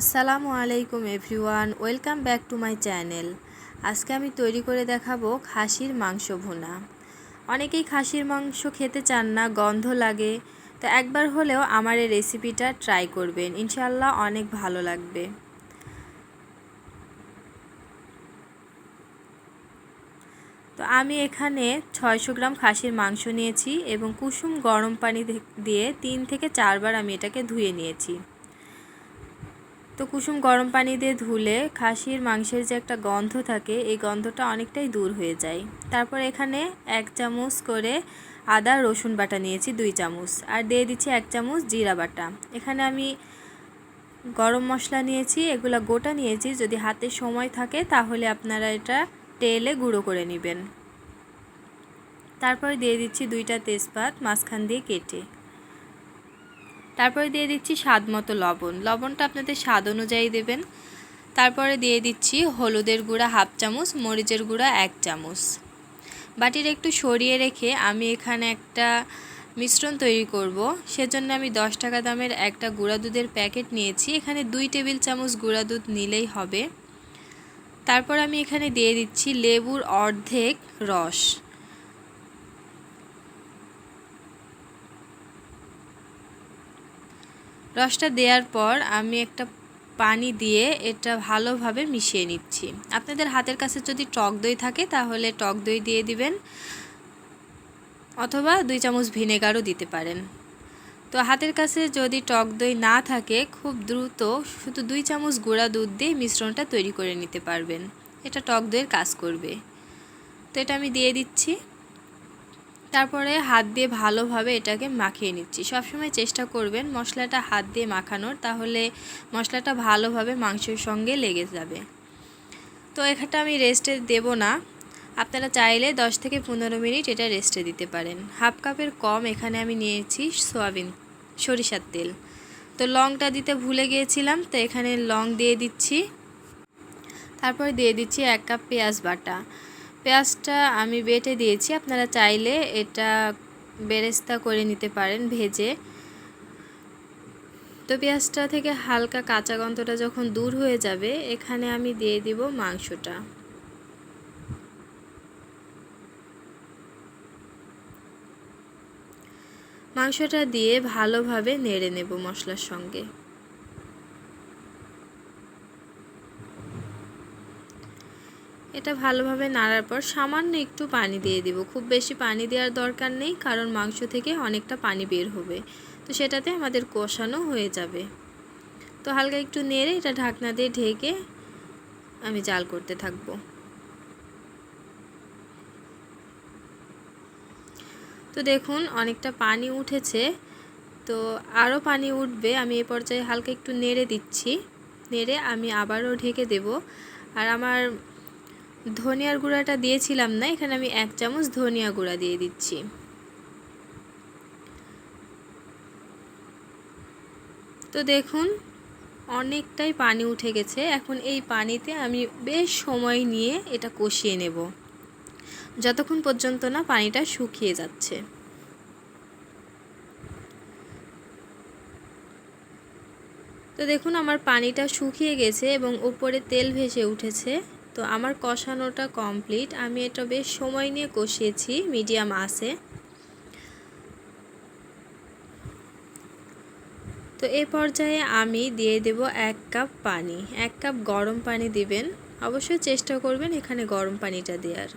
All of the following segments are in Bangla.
আসসালামু আলাইকুম everyone, welcome back to my channel. আজকে আমি তৈরি করে দেখাবো খাসির মাংস ভুনা। অনেকেই খাসির মাংস খেতে চান না, গন্ধ লাগে, তো একবার হলেও আমার এই রেসিপিটা ট্রাই করবেন ইনশাল্লাহ অনেক ভালো লাগবে। তো আমি এখানে ছয়শো গ্রাম খাসির মাংস নিয়েছি এবং কুসুম গরম পানি দিয়ে তিন থেকে চারবার আমি এটাকে ধুয়ে নিয়েছি। তো কুসুম গরম পানি দিয়ে ধুলে খাসির, মাংসের যে একটা গন্ধ থাকে, এই গন্ধটা অনেকটাই দূর হয়ে যায়। তারপর এখানে এক চামচ করে আদা, রসুন বাটা নিয়েছি, দুই চামচ। আর দিয়ে দিচ্ছি এক চামচ জিরা বাটা। এখানে আমি গরম মশলা নিয়েছি, এগুলো গোটা নিয়েছি। যদি হাতে সময় থাকে, তাহলে আপনারা এটা তেলে গুঁড়ো করে নেবেন। তারপর দিয়ে দিচ্ছি দুইটা তেজপাত, মাঝখান দিয়ে কেটে। তারপরে দিয়ে দিচ্ছি স্বাদ মতো লবণ। লবণটা আপনাদের স্বাদ অনুযায়ী দেবেন। তারপরে দিয়ে দিচ্ছি হলুদের গুঁড়া হাফ চামচ, মরিচের গুঁড়া এক চামচ। বাটির একটু সরিয়ে রেখে আমি এখানে একটা মিশ্রণ তৈরি করব। সেজন্য আমি দশ টাকা দামের একটা গুঁড়া দুধের প্যাকেট নিয়েছি। এখানে দুই টেবিল চামচ গুঁড়া দুধ নিলেই হবে। তারপর আমি এখানে দিয়ে দিচ্ছি লেবুর অর্ধেক রস। রসটা দেওয়ার পর আমি একটা পানি দিয়ে এটা ভালোভাবে মিশিয়ে নিচ্ছি। আপনাদের হাতের কাছে যদি টক দই থাকে তাহলে টক দই দিয়ে দিবেন অথবা দুই চামচ ভিনেগারও দিতে পারেন। তো হাতের কাছে যদি টক দই না থাকে খুব দ্রুত শুধু দুই চামচ গুঁড়া দুধ দিয়ে মিশ্রণটা তৈরি করে নিতে পারবেন। এটা টক দইয়ের কাজ করবে। তো এটা আমি দিয়ে দিচ্ছি। তারপরে হাত দিয়ে ভালোভাবে এটাকে মাখিয়ে নিচ্ছি। সবসময় চেষ্টা করবেন মশলাটা হাত দিয়ে মাখানোর, তাহলে মশলাটা ভালোভাবে মাংসের সঙ্গে লেগে যাবে। তো এখানটা আমি রেস্টে দেব না। আপনারা চাইলে 10 থেকে পনেরো মিনিট এটা রেস্টে দিতে পারেন। হাফ কাপের কম এখানে আমি নিয়েছি সোয়াবিন, সরিষার তেল। তো লংটা দিতে ভুলে গিয়েছিলাম, তো এখানে লং দিয়ে দিচ্ছি। তারপর দিয়ে দিচ্ছি এক কাপ পেঁয়াজ বাটা। পেঁয়াজটা আমি বেটে দিয়েছি। আপনারা চাইলে এটা বেরেস্তা করে নিতে পারেন ভেজে। তো পেঁয়াজটা থেকে হালকা কাঁচা গন্ধটা যখন দূর হয়ে যাবে, এখানে আমি দিয়ে দিব মাংসটা। মাংসটা দিয়ে ভালোভাবে নেড়ে নেব মশলার সঙ্গে। এটা ভালোভাবে নাড়ার পর সামান্য একটু পানি দিয়ে দিব। খুব বেশি পানি দেওয়ার দরকার নেই, কারণ মাংস থেকে অনেকটা পানি বের হবে। তো সেটাতে আমাদের কষানো হয়ে যাবে। তো হালকা একটু নেড়ে এটা ঢাকনা দিয়ে ঢেকে আমি জাল করতে থাকব। তো দেখুন, অনেকটা পানি উঠেছে। তো আরও পানি উঠবে, আমি এ পর্যায়ে হালকা একটু নেড়ে দিচ্ছি। নেড়ে আমি আবারও ঢেকে দেব। আর আমার ধনিয়ার গুঁড়াটা দিয়েছিলাম না, এখানে আমি এক চামচ ধনিয়া গুঁড়া দিয়ে দিচ্ছি। তো দেখুন, অনেকটাই পানি উঠে গেছে। এখন এই পানিতে আমি বেশ সময় নিয়ে এটা কষিয়ে নেব। যতক্ষণ পর্যন্ত না পানিটা শুকিয়ে যাচ্ছে। তো দেখুন, আমার পানিটা শুকিয়ে গেছে এবং উপরে তেল ভেসে উঠেছে। তো আমার কষানোটা কমপ্লিট। আমি এটা বেশ সময় নিয়ে কষিয়েছি, মিডিয়াম আসে তো এ পর্যায়ে আমি দিয়ে দেব এক কাপ পানি। এক কাপ গরম পানি দিবেন। অবশ্যই চেষ্টা করবেন এখানে গরম পানিটা দেওয়ার।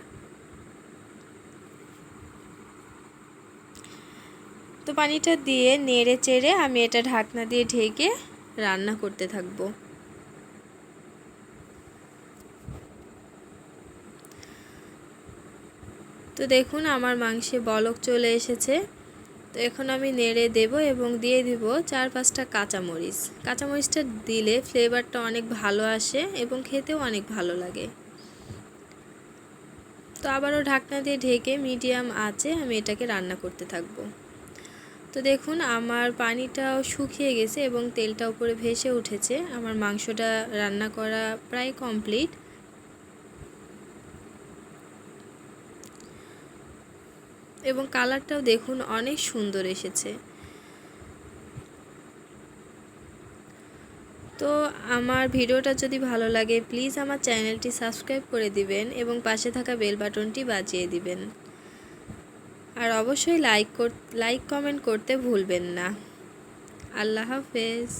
তো পানিটা দিয়ে নেড়ে চেড়ে আমি এটা ঢাকনা দিয়ে ঢেকে রান্না করতে থাকব। তো দেখুন আমার মাংসে বলক চলে এসেছে। তো এখন আমি নেড়ে দেব এবং দিয়ে দিব চার পাঁচটা কাঁচামরিচ। কাঁচামরিচটা দিলে ফ্লেভারটা অনেক ভালো আসে এবং খেতেও অনেক ভালো লাগে। তো আবারও ঢাকনা দিয়ে ঢেকে মিডিয়াম আছে আমি এটাকে রান্না করতে থাকব। তো দেখুন আমার পানিটাও শুকিয়ে গেছে এবং তেলটা উপরে ভেসে উঠেছে। আমার মাংসটা রান্না করা প্রায় কমপ্লিট। এবং কালারটাও দেখুন অনেক সুন্দর এসেছে। তো আমার ভিডিওটা যদি ভালো লাগে, প্লিজ আমার চ্যানেলটি সাবস্ক্রাইব করে দিবেন এবং পাশে থাকা বেল বাটনটি বাজিয়ে দিবেন। আর অবশ্যই লাইক লাইক কমেন্ট করতে ভুলবেন না। আল্লাহ হাফেজ।